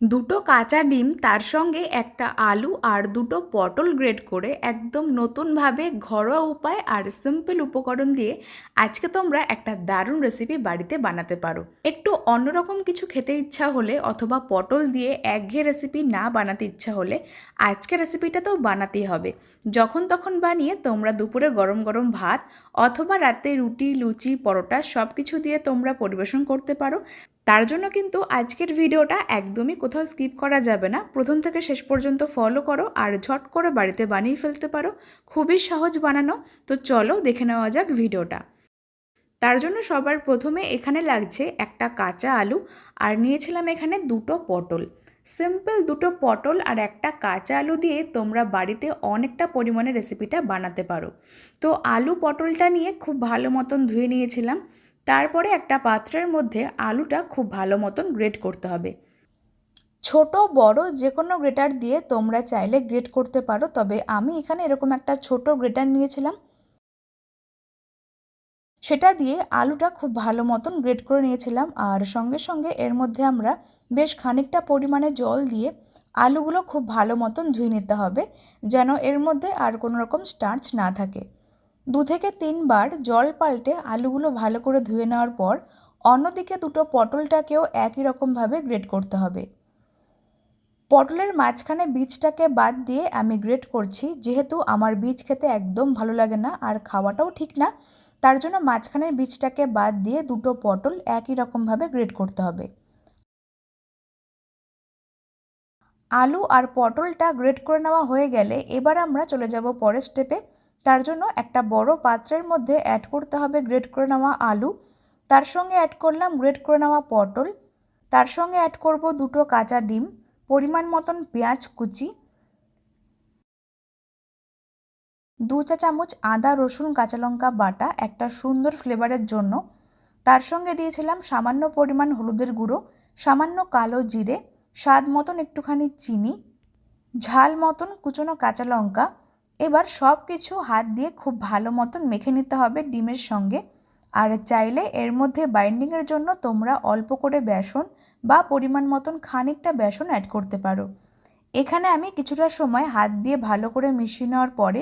দুটো কাঁচা ডিম, তার সঙ্গে একটা আলু আর দুটো পটল গ্রেড করে একদম নতুনভাবে ঘরোয়া উপায় আর সিম্পল উপকরণ দিয়ে আজকে তোমরা একটা দারুণ রেসিপি বাড়িতে বানাতে পারো। একটু অন্যরকম কিছু খেতে ইচ্ছা হলে অথবা পটল দিয়ে একঘেয়ে রেসিপি না বানাতে ইচ্ছা হলে আজকে রেসিপিটা তো বানাতেই হবে। যখন তখন বানিয়ে তোমরা দুপুরে গরম গরম ভাত অথবা রাতে রুটি, লুচি, পরোটা সব কিছু দিয়ে তোমরা পরিবেশন করতে পারো। তার জন্য কিন্তু আজকের ভিডিওটা একদমই কোথাও স্কিপ করা যাবে না। প্রথম থেকে শেষ পর্যন্ত ফলো করো আর ঝট করে বাড়িতে বানিয়ে ফেলতে পারো। খুবই সহজ বানানো। তো চলো দেখে নেওয়া যাক ভিডিওটা। তার জন্য সবার প্রথমে এখানে লাগছে একটা কাঁচা আলু আর নিয়েছিলাম এখানে দুটো পটল। সিম্পল দুটো পটল আর একটা কাঁচা আলু দিয়ে তোমরা বাড়িতে অনেকটা পরিমাণে রেসিপিটা বানাতে পারো। তো আলু পটলটা নিয়ে খুব ভালো মতন ধুয়ে নিয়েছিলাম। তারপরে একটা পাত্রের মধ্যে আলুটা খুব ভালো মতন গ্রেট করতে হবে। ছোট, বড় যে কোনো গ্রেটার দিয়ে তোমরা চাইলে গ্রেট করতে পারো, তবে আমি এখানে এরকম একটা ছোট গ্রেটার নিয়েছিলাম। সেটা দিয়ে আলুটা খুব ভালো মতন গ্রেট করে নিয়েছিলাম, আর সঙ্গে সঙ্গে এর মধ্যে আমরা বেশ খানিকটা পরিমাণে জল দিয়ে আলুগুলো খুব ভালো মতন ধুয়ে নিতে হবে, যেন এর মধ্যে আর কোনো রকম স্টার্চ না থাকে। দু থেকে তিনবার জল পাল্টে আলুগুলো ভালো করে ধুয়ে নেওয়ার পর অন্যদিকে দুটো পটলটাকেও একই রকমভাবে গ্রেট করতে হবে। পটলের মাঝখানে বীজটাকে বাদ দিয়ে আমি গ্রেট করছি, যেহেতু আমার বীজ খেতে একদম ভালো লাগে না আর খাওয়াটাও ঠিক না, তার জন্য মাঝখানের বীজটাকে বাদ দিয়ে দুটো পটল একই রকমভাবে গ্রেট করতে হবে। আলু আর পটলটা গ্রেট করে নেওয়া হয়ে গেলে এবার আমরা চলে যাব পরের স্টেপে। তার জন্য একটা বড় পাত্রের মধ্যে অ্যাড করতে হবে গ্রেট করে নেওয়া আলু। তার সঙ্গে অ্যাড করলাম গ্রেট করে নেওয়া পটল। তার সঙ্গে অ্যাড করব দুটো কাঁচা ডিম, পরিমাণ মতন পেঁয়াজ কুচি, দু চা চামচ আদা, রসুন, কাঁচা লঙ্কা বাটা, একটা সুন্দর ফ্লেভারের জন্য। তার সঙ্গে দিয়েছিলাম সামান্য পরিমাণ হলুদের গুঁড়ো, সামান্য কালো জিরে, স্বাদ মতন একটুখানি চিনি, ঝাল মতন কুচনো কাঁচা লঙ্কা এবার সব কিছু হাত দিয়ে খুব ভালো মতন মেখে নিতে হবে ডিমের সঙ্গে। আর চাইলে এর মধ্যে বাইন্ডিংয়ের জন্য তোমরা অল্প করে বেসন বা পরিমাণ মতন খানিকটা বেসন অ্যাড করতে পারো। এখানে আমি কিছুটা সময় হাত দিয়ে ভালো করে মিশিয়ে নেওয়ার পরে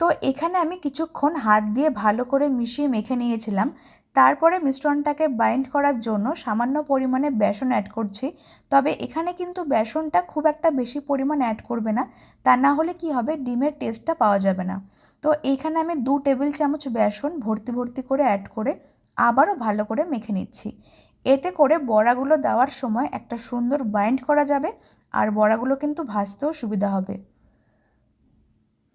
তো এখানে আমি কিছুক্ষণ হাত দিয়ে ভালো করে মিশিয়ে মেখে নিয়েছিলাম। তারপরে মিশ্রণটাকে বাইন্ড করার জন্য সামান্য পরিমাণে বেসন অ্যাড করছি। তবে এখানে কিন্তু বেসনটা খুব একটা বেশি পরিমাণ অ্যাড করবে না। তা না হলে কি হবে? ডিমের টেস্টটা পাওয়া যাবে না। তো এখানে আমি দু টেবিল চামচ বেসন ভর্তি ভর্তি করে অ্যাড করে আবারও ভালো করে মেখে নিচ্ছি। এতে করে বড়াগুলো দেওয়ার সময় একটা সুন্দর বাইন্ড করা যাবে। আর বড়াগুলো কিন্তু ভাজতেও সুবিধা হবে।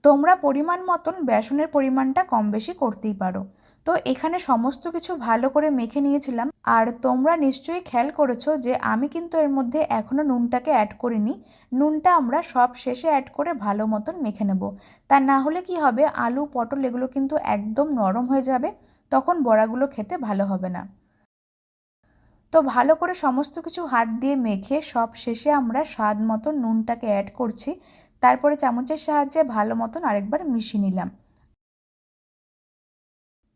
তোমরা পরিমাণ মতন বেসনের পরিমাণটা কম বেশি করতেই পারো। তো এখানে সমস্ত কিছু ভালো করে মেখে নিয়েছিলাম। আর তোমরা নিশ্চয়ই খেয়াল করেছ যে আমি কিন্তু এর মধ্যে এখনও নুনটাকে অ্যাড করিনি। নুনটা আমরা সব শেষে অ্যাড করে ভালো মতন মেখে নেব। তা না হলে কি হবে, আলু, পটল এগুলো কিন্তু একদম নরম হয়ে যাবে, তখন বড়াগুলো খেতে ভালো হবে না। তো ভালো করে সমস্ত কিছু হাত দিয়ে মেখে সব শেষে আমরা স্বাদ মতো নুনটাকে অ্যাড করছি। তারপরে চামচের সাহায্যে ভালো মতন আরেকবার মিশিয়ে নিলাম।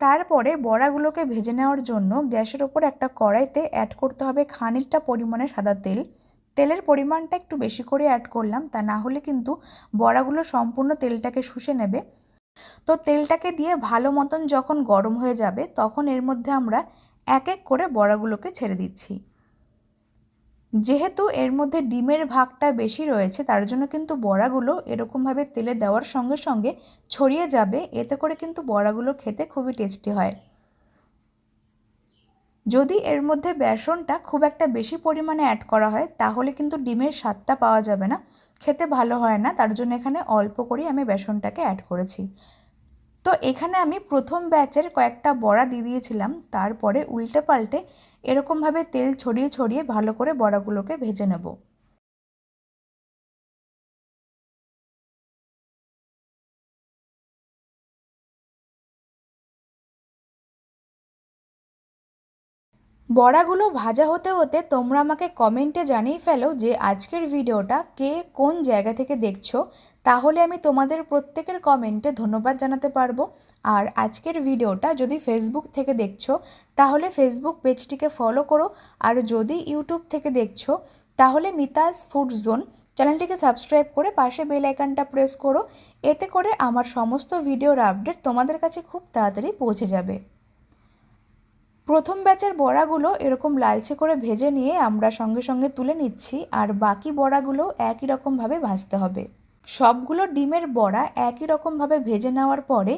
তারপরে বড়াগুলোকে ভেজে নেওয়ার জন্য গ্যাসের ওপর একটা কড়াইতে অ্যাড করতে হবে খানিকটা পরিমাণে সাদা তেল। তেলের পরিমাণটা একটু বেশি করে অ্যাড করলাম, তা না হলে কিন্তু বড়াগুলো সম্পূর্ণ তেলটাকে শুষে নেবে। তো তেলটাকে দিয়ে ভালো মতন যখন গরম হয়ে যাবে, তখন এর মধ্যে আমরা এক এক করে বড়াগুলোকে ছেড়ে দিচ্ছি। যেহেতু এর মধ্যে ডিমের ভাগটা বেশি রয়েছে, তার জন্য কিন্তু বড়াগুলো এরকমভাবে তেলে দেওয়ার সঙ্গে সঙ্গে ছড়িয়ে যাবে। এতে করে কিন্তু বড়াগুলো খেতে খুবই টেস্টি হয়। যদি এর মধ্যে বেসনটা খুব একটা বেশি পরিমাণে অ্যাড করা হয়, তাহলে কিন্তু ডিমের স্বাদটা পাওয়া যাবে না। খেতে ভালো হয় না, তার জন্য এখানে অল্প করেই আমি বেসনটাকে অ্যাড করেছি। তো এখানে আমি প্রথম ব্যাচের কয়েকটা বড়া দিয়ে দিয়েছিলাম। তারপরে উল্টে পাল্টে এরকমভাবে তেল ছড়িয়ে ছড়িয়ে ভালো করে বড়াগুলোকে ভেজে নেব। বড়াগুলো ভাজা হতে হতে তোমরা আমাকে কমেন্টে জানিয়ে ফেলো যে আজকের ভিডিওটা কে কোন জায়গা থেকে দেখছ। তাহলে আমি তোমাদের প্রত্যেকের কমেন্টে ধন্যবাদ জানাতে পারব। আর আজকের ভিডিওটা যদি ফেসবুক থেকে দেখছ, তাহলে ফেসবুক পেজটিকে ফলো করো। আর যদি ইউটিউব থেকে দেখছ, তাহলে মিতাস ফুড জোন চ্যানেলটিকে সাবস্ক্রাইব করে পাশে বেল আইকনটা প্রেস করো। এতে করে আমার সমস্ত ভিডিওর আপডেট তোমাদের কাছে খুব তাড়াতাড়ি পৌঁছে যাবে। প্রথম ব্যাচের বড়াগুলো এরকম লালচে করে ভেজে নিয়ে আমরা সঙ্গে সঙ্গে তুলে নিচ্ছি, আর বাকি বড়াগুলো একই রকমভাবে ভাজতে হবে। সবগুলো ডিমের বড়া একই রকমভাবে ভেজে নেওয়ার পরে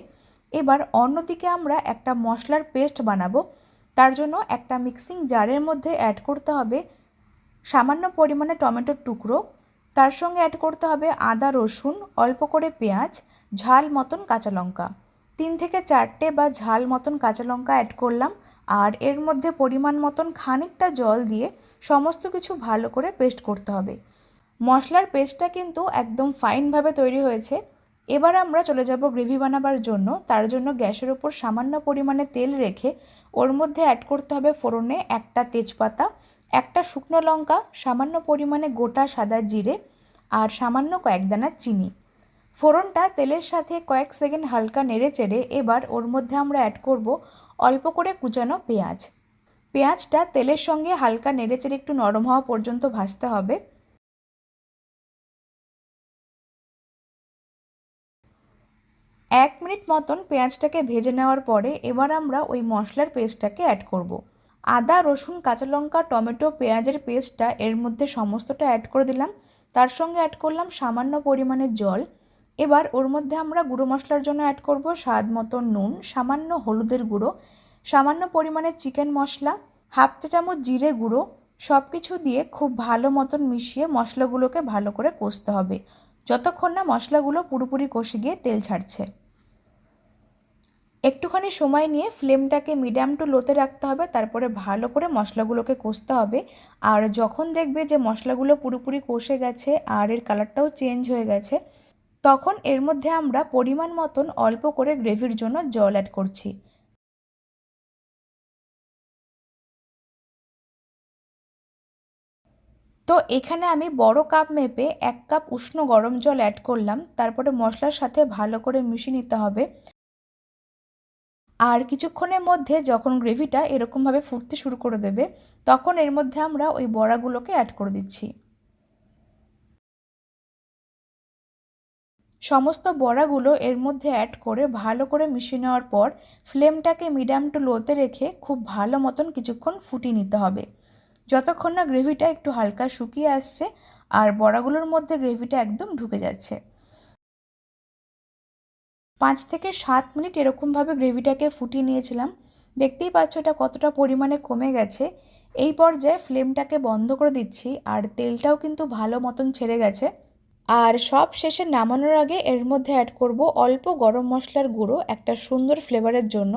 এবার অন্যদিকে আমরা একটা মশলার পেস্ট বানাবো। তার জন্য একটা মিক্সিং জারের মধ্যে অ্যাড করতে হবে সামান্য পরিমাণে টমেটোর টুকরো। তার সঙ্গে অ্যাড করতে হবে আদা, রসুন, অল্প করে পেঁয়াজ, ঝাল মতন কাঁচা লঙ্কা। তিন থেকে চারটে বা ঝাল মতন কাঁচা লঙ্কা অ্যাড করলাম। আর এর মধ্যে পরিমাণ মতন খানিকটা জল দিয়ে সমস্ত কিছু ভালো করে পেস্ট করতে হবে। মশলার পেস্টটা কিন্তু একদম ফাইনভাবে তৈরি হয়েছে। এবার আমরা চলে যাব গ্রেভি বানাবার জন্য। তার জন্য গ্যাসের ওপর সামান্য পরিমাণে তেল রেখে ওর মধ্যে অ্যাড করতে হবে ফোড়নে একটা তেজপাতা, একটা শুকনো লঙ্কা, সামান্য পরিমাণে গোটা সাদা জিরে আর সামান্য কয়েক দানা চিনি। ফোড়নটা তেলের সাথে কয়েক সেকেন্ড হালকা নেড়ে চেড়ে এবার ওর মধ্যে আমরা অ্যাড করব অল্প করে কুচানো পেঁয়াজ। পেঁয়াজটা তেলের সঙ্গে হালকা নেড়েচেড়ে একটু নরম হওয়া পর্যন্ত ভাজতে হবে। এক মিনিট মতন পেঁয়াজটাকে ভেজে নেওয়ার পরে এবার আমরা ওই মশলার পেস্টটাকে অ্যাড করব। আদা, রসুন, কাঁচা লঙ্কা, টমেটো, পেঁয়াজের পেস্টটা এর মধ্যে সমস্তটা অ্যাড করে দিলাম। তার সঙ্গে অ্যাড করলাম সামান্য পরিমাণে জল। এবার ওর মধ্যে আমরা গুঁড়ো মশলার জন্য অ্যাড করব স্বাদ মতো নুন, সামান্য হলুদের গুঁড়ো, সামান্য পরিমাণে চিকেন মশলা হাফ চা চামচ জিরে গুঁড়ো সব কিছু দিয়ে খুব ভালো মতন মিশিয়ে মশলাগুলোকে ভালো করে কষতে হবে। যতক্ষণ না মশলাগুলো পুরোপুরি কষে গিয়ে তেল ছাড়ছে। একটুখানি সময় নিয়ে ফ্লেমটাকে মিডিয়াম টু লোতে রাখতে হবে, তারপরে ভালো করে মশলাগুলোকে কষতে হবে। আর যখন দেখবে যে মশলাগুলো পুরোপুরি কষে গেছে, আর এর কালারটাও চেঞ্জ হয়ে গেছে তখন এর মধ্যে আমরা পরিমাণ মতন অল্প করে গ্রেভির জন্য জল অ্যাড করছি। তো এখানে আমি বড় কাপ মেপে এক কাপ উষ্ণ গরম জল অ্যাড করলাম, তারপরে মশলার সাথে ভালো করে মিশিয়ে নিতে হবে। আর কিছুক্ষণের মধ্যে যখন গ্রেভিটা এরকমভাবে ফুটতে শুরু করে দেবে, তখন এর মধ্যে আমরা ওই বড়াগুলোকে অ্যাড করে দিচ্ছি। সমস্ত বড়াগুলো এর মধ্যে অ্যাড করে ভালো করে মিশিয়ে নেওয়ার পর ফ্লেমটাকে মিডিয়াম টু লোতে রেখে খুব ভালো মতন কিছুক্ষণ ফুটিয়ে নিতে হবে। যতক্ষণ না গ্রেভিটা একটু হালকা শুকিয়ে আসছে আর বড়াগুলোর মধ্যে গ্রেভিটা একদম ঢুকে যাচ্ছে। পাঁচ থেকে সাত মিনিট এরকমভাবে গ্রেভিটাকে ফুটিয়ে নিয়েছিলাম। দেখতেই পাচ্ছ এটা কতটা পরিমাণে কমে গেছে। এই পর্যায়ে ফ্লেমটাকে বন্ধ করে দিচ্ছি আর তেলটাও কিন্তু ভালো মতন ছেড়ে গেছে। আর সব শেষে নামানোর আগে এর মধ্যে অ্যাড করব অল্প গরম মশলার গুঁড়ো, একটা সুন্দর ফ্লেভারের জন্য।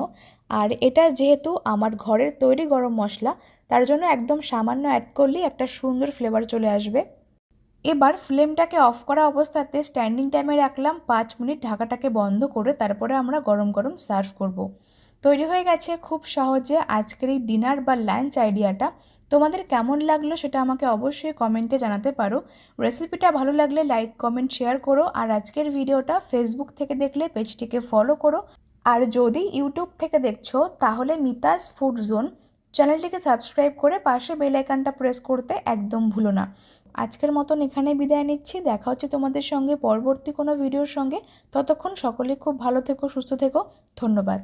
আর এটা যেহেতু আমার ঘরের তৈরি গরম মশলা, তার জন্য একদম সামান্য অ্যাড করলেই একটা সুন্দর ফ্লেভার চলে আসবে। এবার ফ্লেমটাকে অফ করা অবস্থাতে স্ট্যান্ডিং টাইমে রাখলাম পাঁচ মিনিট, ঢাকাটাকে বন্ধ করে তারপরে আমরা গরম গরম সার্ভ করব। তৈরি হয়ে গেছে খুব সহজে আজকের এই ডিনার বা লাঞ্চ আইডিয়াটা তোমাদের কেমন লাগল সেটা আমাকে অবশ্যই কমেন্টে জানাতে পারো। রেসিপিটা ভালো লাগলে লাইক, কমেন্ট, শেয়ার করো আর আজকের ভিডিওটা ফেসবুক থেকে দেখলে পেজটিকে ফলো করো। আর যদি ইউটিউব থেকে দেখছ, তাহলে মিতাস ফুড জোন চ্যানেলটিকে সাবস্ক্রাইব করে পাশে বেল আইকনটা প্রেস করতে একদম ভুলো না। আজকের মতন এখানে বিদায় নিচ্ছি। দেখা হচ্ছে তোমাদের সঙ্গে পরবর্তী কোনো ভিডিওর সঙ্গে। ততক্ষণ সকলে খুব ভালো থেকো, সুস্থ থেকো। ধন্যবাদ।